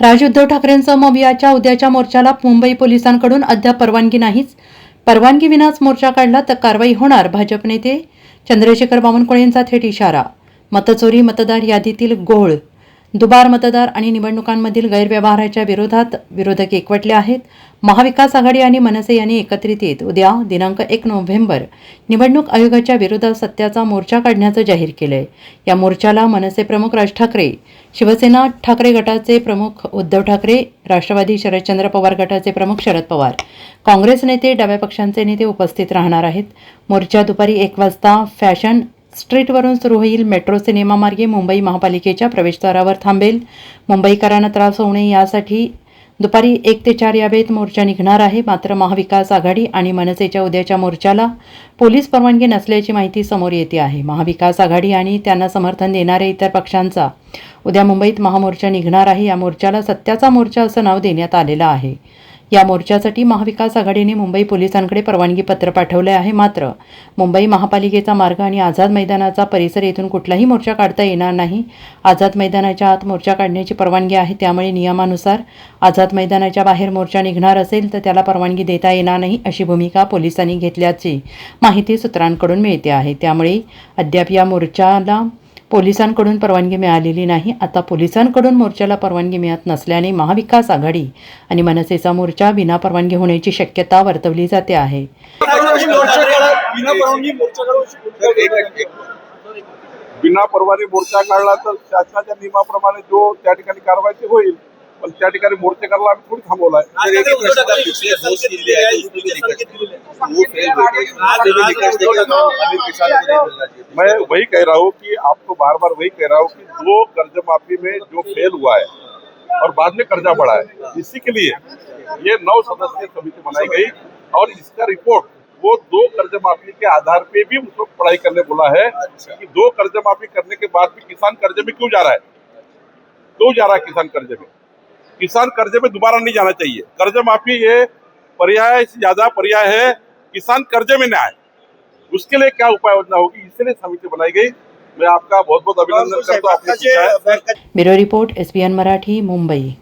राज उद्धव ठाकरेंसह मवियाच्या उद्याच्या मोर्चाला मुंबई पोलिसांकडून अद्याप परवानगी नाहीच. परवानगी विनाच मोर्चा काढला तर कारवाई होणार भाजप नेते चंद्रशेखर बावनकुळेंचा थेट इशारा. मतचोरी मतदार यादीतील घोळ दुबार मतदार आणि निवडणुकांमधील गैरव्यवहाराच्या विरोधात विरोधक एकवटले आहेत. महाविकास आघाडी आणि मनसे यांनी एकत्रित येत उद्या दिनांक एक नोव्हेंबर निवडणूक आयोगाच्या विरोधात सत्याचा मोर्चा काढण्याचं जाहीर केलंय. या मोर्चाला मनसे प्रमुख राज ठाकरे शिवसेना ठाकरे गटाचे प्रमुख उद्धव ठाकरे राष्ट्रवादी शरदचंद्र पवार गटाचे प्रमुख शरद पवार काँग्रेस नेते डाव्या पक्षांचे नेते उपस्थित राहणार आहेत. मोर्चा दुपारी एक वाजता फॅशन स्ट्रीटवरून सुरू होईल मेट्रो सिनेमामार्गे मुंबई महापालिकेच्या प्रवेशद्वारावर थांबेल. मुंबईकरांना त्रास होऊ नये यासाठी दुपारी एक ते चार या वेळेत मोर्चा निघणार आहे. मात्र महाविकास आघाडी आणि मनसेच्या उद्याच्या मोर्चाला पोलीस परवानगी नसल्याची माहिती समोर येते आहे. महाविकास आघाडी आणि त्यांना समर्थन देणाऱ्या इतर पक्षांचा उद्या मुंबईत महामोर्चा निघणार आहे. या मोर्चाला सत्याचा मोर्चा असं नाव देण्यात आलेलं आहे. या मोर्चासाठी महाविकास आघाडीने मुंबई पोलिसांकडे परवानगी पत्र पाठवले आहे. मात्र मुंबई महापालिकेचा मार्ग आणि आझाद मैदानाचा परिसर येथून कुठलाही मोर्चा काढता येणार नाही. आझाद मैदानाच्या आत मोर्चा काढण्याची परवानगी आहे. त्यामुळे नियमानुसार आझाद मैदानाच्या बाहेर मोर्चा निघणार असेल तर त्याला परवानगी देता येणार नाही अशी भूमिका पोलिसांनी घेतल्याची माहिती सूत्रांकडून मिळते आहे. त्यामुळे अद्याप या मोर्चाला पोलिसांकडून परवानगी मिळालेली नाही आता पोलिसांकडून मोर्चाला परवानगी मिळत नसल्याने महाविकास आघाडी आणि मनसेचा मोर्चा विना परवानगी होण्याची शक्यता वर्तवली जाते आहे बिना परवाने मोर्चा काढला तर शासनाच्या नियमाप्रमाणे जो त्या ठिकाणी कारवाई ती होईल पण त्या ठिकाणी मोर्चे करायला आम्ही थोडी थांबवलाय मैं वही कह रहा हूँ कि आपको बार बार वही कह रहा हूँ कि दो कर्ज माफ़ी में जो फेल हुआ है और बाद में कर्जा बढ़ा है इसी के लिए ये नौ सदस्यीय समिति बनाई गई और इसका रिपोर्ट वो दो कर्ज माफ़ी के आधार पे भी उसको पढ़ाई करने बोला है कि दो कर्ज माफ़ी करने के बाद भी किसान कर्ज में क्यों जा रहा है? क्यों जा रहा है किसान कर्ज में? किसान कर्ज में दोबारा नहीं जाना चाहिए। कर्ज माफ़ी ये पर्याय से ज़्यादा पर्याय है किसान कर्ज में न आए। उसके लिए क्या उपाय योजना होगी इसलिए समिति बनाई गई। मैं आपका बहुत बहुत अभिनंदन करता हूँ bureau report SBN Marathi Mumbai.